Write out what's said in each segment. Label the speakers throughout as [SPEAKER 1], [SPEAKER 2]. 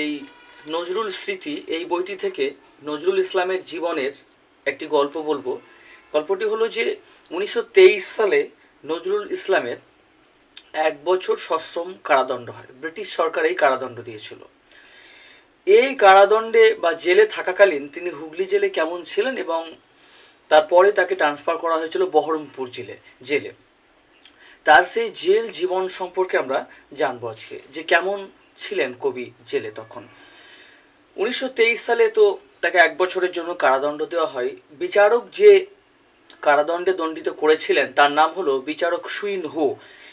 [SPEAKER 1] এই নজরুল স্মৃতি, এই বইটি থেকে নজরুল ইসলামের জীবনের একটি গল্প বলব। গল্পটি হলো যে উনিশশো তেইশ সালে নজরুল ইসলামের এক বছর সশ্রম কারাদণ্ড হয়। ব্রিটিশ সরকার এই কারাদণ্ড দিয়েছিল। এই কারাদণ্ডে বা জেলে থাকাকালীন তিনি হুগলি জেলে কেমন ছিলেন এবং তারপরে তাকে ট্রান্সফার করা হয়েছিল বহরমপুর জেলে জেলে। তার সেই জেল জীবন সম্পর্কে আমরা জানব আজকে, যে কেমন ছিলেন কবি জেলে তখন। উনিশশো তেইশ সালে তো তাকে এক বছরের জন্য কারাদণ্ড দেওয়া হয়। বিচারক যে কারাদণ্ডে দণ্ডিত করেছিলেন, তার নাম হলো বিচারক সুইন হো।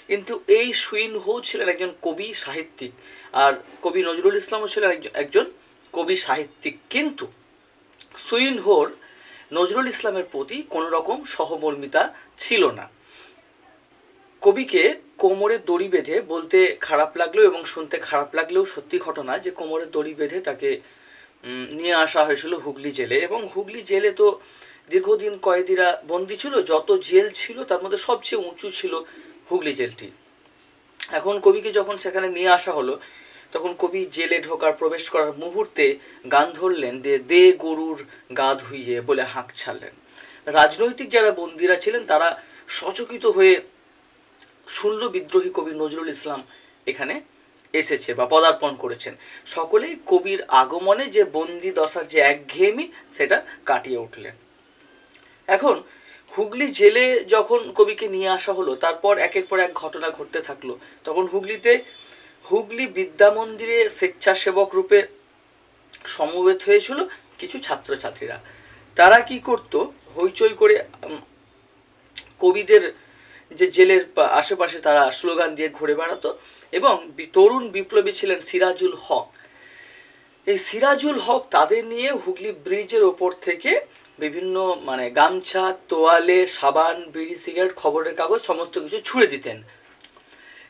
[SPEAKER 1] কিন্তু এই সুইন হো ছিলেন একজন কবি সাহিত্যিক আর কবি নজরুল ইসলামও ছিলেন একজন একজন কবি সাহিত্যিক। কিন্তু সুইন হোর নজরুল ইসলামের প্রতি কোনো রকম সহমর্মিতা ছিল না। কবিকে কোমরে দড়ি বেঁধে বলতে খারাপ লাগলেও এবং শুনতে খারাপ লাগলেও সত্যি ঘটনা যে কোমরে দড়ি বেঁধে তাকে নিয়ে আসা হয়েছিল হুগলি জেলে। এবং হুগলি জেলে তো দীর্ঘদিন কয়েদিরা বন্দি ছিল, যত জেল ছিল তার মধ্যে সবচেয়ে উঁচু ছিল হুগলি জেলটি। এখন কবিকে যখন সেখানে নিয়ে আসা হলো, তখন কবি জেলে ঢোকার প্রবেশ করার মুহূর্তে গান ধরলেন দে দে গরুর গা ধুইয়ে বলে হাঁক ছাড়লেন। রাজনৈতিক যারা বন্দিরা ছিলেন তারা সচকিত হয়ে শুনল বিদ্রোহী কবি নজরুল ইসলাম এখানে এসেছে বা পদার্পণ করেছেন। সকলেই কবির আগমনে যে বন্দি দশার যে একঘেয়েমি, সেটা কাটিয়ে উঠলেন। এখন হুগলি জেলে যখন কবিকে নিয়ে আসা হলো, তারপর একের পর এক ঘটনা ঘটতে থাকল, তখন হুগলিতে হুগলি বিদ্যা মন্দিরে স্বেচ্ছাসেবক রূপে সমবেত হয়েছিল কিছু ছাত্রছাত্রীরা। তারা কি করত? হইচই করে কবিদের যে জেলের আশেপাশে তারা স্লোগান দিয়ে ঘুরে বেড়াতো এবং তরুণ বিপ্লবী ছিলেন সিরাজুল হক। এই সিরাজুল হক তাদের নিয়ে হুগলি ব্রিজের ওপর থেকে বিভিন্ন মানে গামছা, তোয়ালে, সাবান, বিড়ি, সিগারেট, খবরের কাগজ সমস্ত কিছু ছুঁড়ে দিতেন।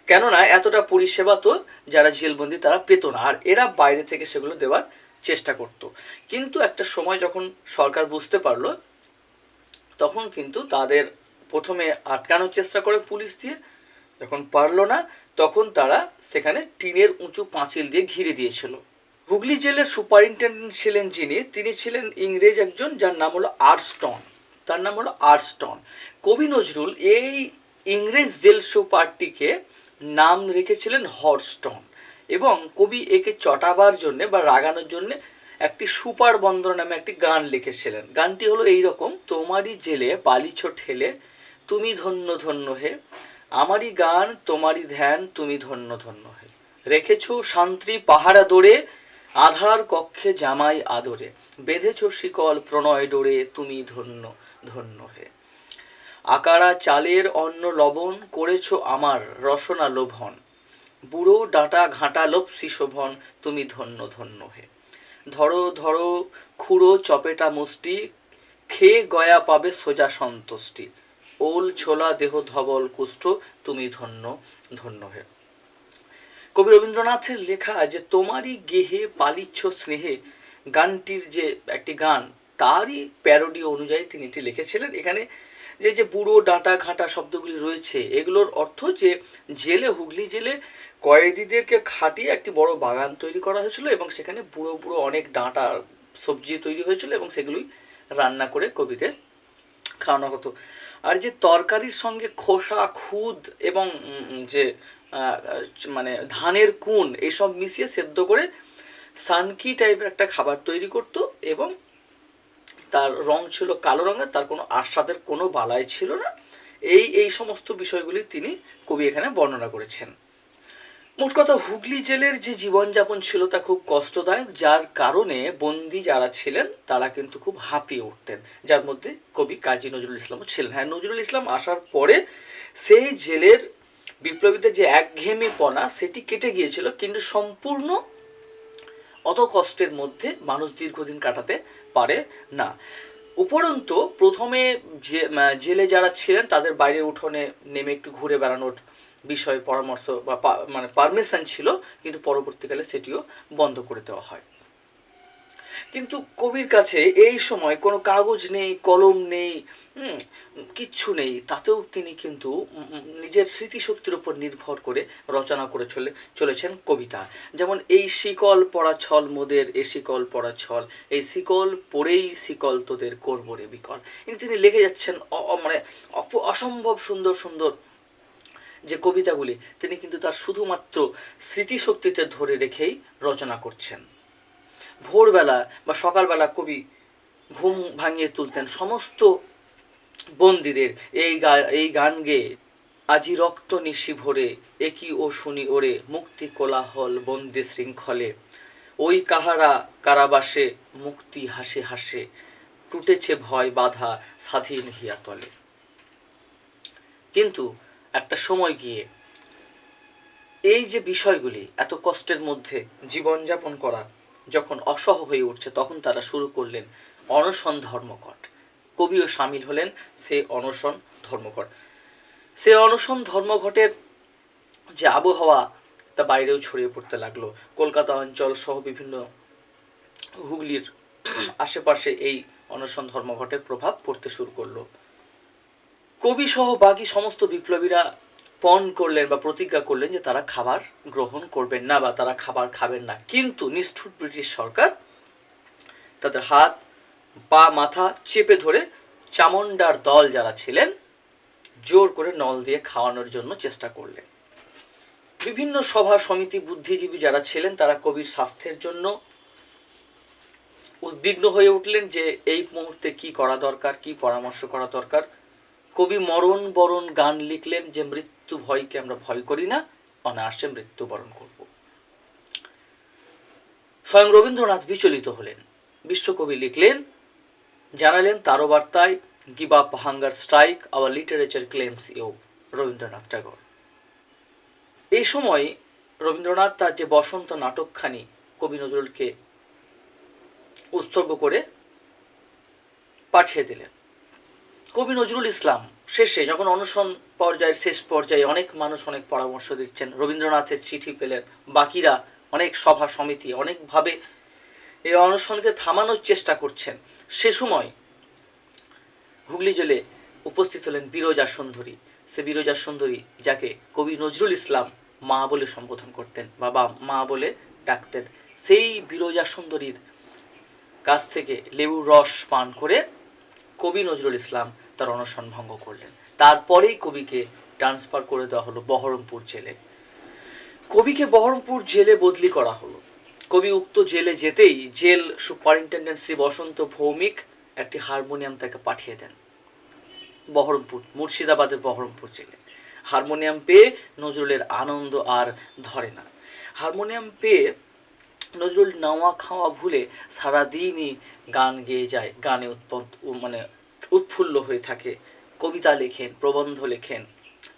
[SPEAKER 1] কেননা এতটা পরিষেবা তো যারা জেলবন্দি তারা পেত না। আর এরা বাইরে থেকে সেগুলো দেওয়ার চেষ্টা করত। কিন্তু একটা সময় যখন সরকার বুঝতে পারল, তখন কিন্তু তাদের প্রথমে আটকানোর চেষ্টা করে পুলিশ দিয়ে, যখন পারল না, তখন তারা সেখানে টিনের উঁচু পাঁচিল দিয়ে ঘিরে দিয়েছিল। হুগলি জেলের সুপারিনটেন্ডেন্ট ছিলেন যিনি, তিনি ছিলেন ইংরেজ একজন যার নাম হলো আর্টস্টন তার নাম হলো আর্টস্টন কবি নজরুল এই ইংরেজ জেল সুপারটিকে নাম রেখেছিলেন হটস্টন এবং কবি একে চটাবার জন্যে বা রাগানোর জন্যে একটি সুপার বন্দর নামে একটি গান লিখেছিলেন। গানটি হলো এই রকম তোমারই জেলে পালিছ ঠেলে তুমি ধন্য ধন্য হে। আমারই গান, তোমারই ধ্যান, তুমি ধন্য ধন্য হে। রেখেছ শান্তি পাহারা দৌড়ে আধার কক্ষে জামাই আদরে। বেঁধেছ শিকল প্রণয় ডোরে, তুমি ধন্য ধন্য হে। আকারা চালের অন্ন লবণ করেছ আমার রসনা লোভন। বুড়ো ডাঁটা ঘাঁটা লোপসি শোভন, তুমি ধন্য ধন্য হে। ধরো ধরো খুঁড়ো চপেটা মুষ্টি, খেয়ে গয়া পাবে সোজা সন্তুষ্টি। ওল ছোলা দেহ ধবল কুষ্ঠ, তুমি ধন্য ধন্য হে। কবি রবীন্দ্রনাথের লেখা যে তোমারই গেহে পালিচ্ছ স্নেহে, গানটির যে একটি গান, তারই প্যারোডি অনুযায়ী তিনি এটি লিখেছিলেন। এখানে যে যে বুড়ো ডাঁটা ঘাঁটা শব্দগুলি রয়েছে, এগুলোর অর্থ যে, জেলে হুগলি জেলে কয়েদিদেরকে খাটিয়ে একটি বড় বাগান তৈরি করা হয়েছিল এবং সেখানে বুড়ো বুড়ো অনেক ডাঁটা সবজি তৈরি হয়েছিল এবং সেগুলোই রান্না করে কবিদের খাওয়ানো হতো। আর যে তরকারির সঙ্গে খোসা, খুদ এবং যে মানে ধানের কুন এসব মিশিয়ে সেদ্ধ করে সানকি টাইপের একটা খাবার তৈরি করত এবং তার রং ছিল কালো রঙের, তার কোনো আস্বাদের কোনো বালাই ছিল না। এই এই সমস্ত বিষয়গুলি তিনি কবি এখানে বর্ণনা করেছেন। মোট কথা হুগলি জেলের যে জীবনযাপন ছিল তা খুব কষ্টদায়ক, যার কারণে বন্দি যারা ছিলেন, তারা কিন্তু খুব হাঁপিয়ে উঠতেন। যার মধ্যে কবি কাজী নজরুল ইসলামও ছিলেন। হ্যাঁ নজরুল ইসলাম আসার পরে সেই জেলের বিপ্লবীদের যে একঘেয়েমিপনা, সেটি কেটে গিয়েছিল, কিন্তু সম্পূর্ণ অত কষ্টের মধ্যে মানুষ দীর্ঘদিন কাটাতে পারে না। উপরন্তু প্রথমে জেলে যারা ছিলেন, তাদের বাইরের উঠোনে নেমে একটু ঘুরে বেড়ানোর বিষয়ে পরামর্শ বা মানে পারমিশন ছিল, কিন্তু পরবর্তীকালে সেটিও বন্ধ করে দেওয়া হয়। কিন্তু কবির কাছে এই সময় কোনো কাগজ নেই, কলম নেই কিচ্ছু নেই, তাতেও তিনি কিন্তু নিজের স্মৃতিশক্তির উপর নির্ভর করে রচনা করে চলে, চলেছেন কবিতা। যেমন এই শিকল পড়া ছল মোদের এ শিকল পড়া ছল, এই শিকল পড়েই শিকল তোদের করব রে বিকল। তিনি লিখে যাচ্ছেন মানে অসম্ভব সুন্দর সুন্দর যে কবিতাগুলি তিনি কিন্তু তার শুধুমাত্র স্মৃতিশক্তিতে ধরে রেখেই রচনা করছেন। ভোরবেলা বা সকালবেলা কবি ঘুম ভাঙিয়ে তুলতেন সমস্ত বন্দীদের, এই গা, এই গান গেয়ে আজি রক্ত নিশি ভরে একই ও শুনি ওরে, মুক্তি কোলাহল বন্দি শৃঙ্খলে, ওই কাহারা কারাবাসে মুক্তি হাসে হাসে, টুটেছে ভয় বাধা স্বাধীন হিয়া তলে কিন্তু একটা সময় গিয়ে এই যে বিষয়গুলি, এত কষ্টের মধ্যে জীবনযাপন করা যখন অসহ হয়ে উঠছে, তখন তারা শুরু করলেন অনশন ধর্মঘট। কবিও সামিল হলেন সেই অনশন ধর্মঘট। সেই অনশন ধর্মঘটের যে আবহাওয়া, তা বাইরেও ছড়িয়ে পড়তে লাগল। কলকাতা অঞ্চল সহ বিভিন্ন হুগলির আশেপাশে এই অনশন ধর্মঘটের প্রভাব পড়তে শুরু করল। কবি সহ বাকি সমস্ত বিপ্লবীরা পণ করলেন বা প্রতিজ্ঞা করলেন যে তারা খাবার গ্রহণ করবেন না বা তারা খাবার খাবেন না। কিন্তু নিষ্ঠুর ব্রিটিশ সরকার তাদের হাত, পা, মাথা চেপে ধরে চামুন্ডার দল যারা ছিলেন, জোর করে নল দিয়ে খাওয়ানোর জন্য চেষ্টা করলেন। বিভিন্ন সভা সমিতি বুদ্ধিজীবী যারা ছিলেন, তারা কবির স্বাস্থ্যের জন্য উদ্বিগ্ন হয়ে উঠলেন যে এই মুহূর্তে কি করা দরকার, কি পরামর্শ করা দরকার। কবি মরণ বরণ গান লিখলেন যে মৃত্যু ভয়কে আমরা ভয় করি না, অনায়াসে মৃত্যুবরণ করব। স্বয়ং রবীন্দ্রনাথ বিচলিত হলেন। বিশ্বকবি লিখলেন, জানালেন তারও বার্তায় give up hunger strike, our literature claims you, Rabindranath Tagore. এই সময় রবীন্দ্রনাথ তার যে বসন্ত নাটকখানি কবি নজরুলকে উৎসর্গ করে পাঠিয়ে দিলেন। কবি নজরুল ইসলাম শেষে যখন অনশন পর্যায়ের শেষ পর্যায়ে অনেক মানুষ অনেক পরামর্শ দিচ্ছেন, রবীন্দ্রনাথের চিঠি পেলেন, বাকিরা অনেক সভা সমিতি অনেকভাবে এই অনশনকে থামানোর চেষ্টা করছেন। সে সময় হুগলি জেলে উপস্থিত হলেন বিরজা সুন্দরী। সে বিরজা সুন্দরী যাকে কবি নজরুল ইসলাম মা বলে সম্বোধন করতেন, বাবা মা বলে ডাকতেন। সেই বিরজা সুন্দরীর কাছ থেকে লেবুর রস পান করে কবি নজরুল ইসলাম তার অনশন ভঙ্গ করলেন। তারপরেই কবিকে ট্রান্সফার করে দেওয়া হলো বহরমপুর জেলে। কবিকে বহরমপুর জেলে বদলি করা হলো। কবি উক্ত জেলে যেতেই জেল সুপারিনটেন্ডেন্ট শ্রী বসন্ত ভৌমিক একটি হারমোনিয়াম তাকে পাঠিয়ে দেন। বহরমপুর, মুর্শিদাবাদের বহরমপুর জেলে। হারমোনিয়াম পেয়ে নজরুলের আনন্দ আর ধরে না। হারমোনিয়াম পেয়ে নজরুল নাওয়া খাওয়া ভুলে সারাদিনই গান গেয়ে যায়, গানে উৎপন্ন মানে উৎফুল্ল হয়ে থাকে। কবিতা লেখেন, প্রবন্ধ লেখেন।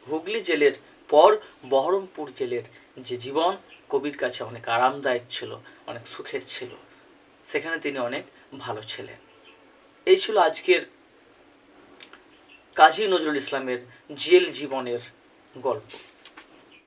[SPEAKER 1] হুগলি জেলের পর বহরমপুর জেলের যে জীবন, কবির কাছে অনেক আরামদায়ক ছিল, অনেক সুখের ছিল। সেখানে তিনি অনেক ভালো ছিলেন। এই ছিল আজকের কাজী নজরুল ইসলামের জেল জীবনের গল্প।